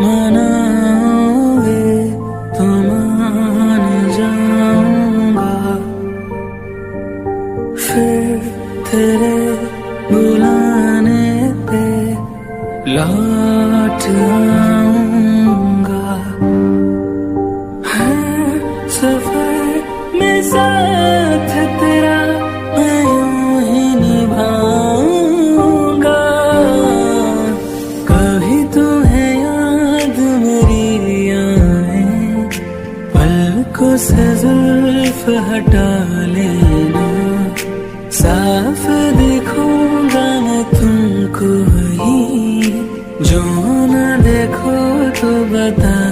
मन फिर तेरे बुलाने पे लौट आऊँगा। हर सफ़र में साथ तेरा मैं ही निभाऊँगा। कभी तुम्हें याद मेरी आए पलकों से जुल्फ हटा लेना तुमको ही जो न देखो तो बता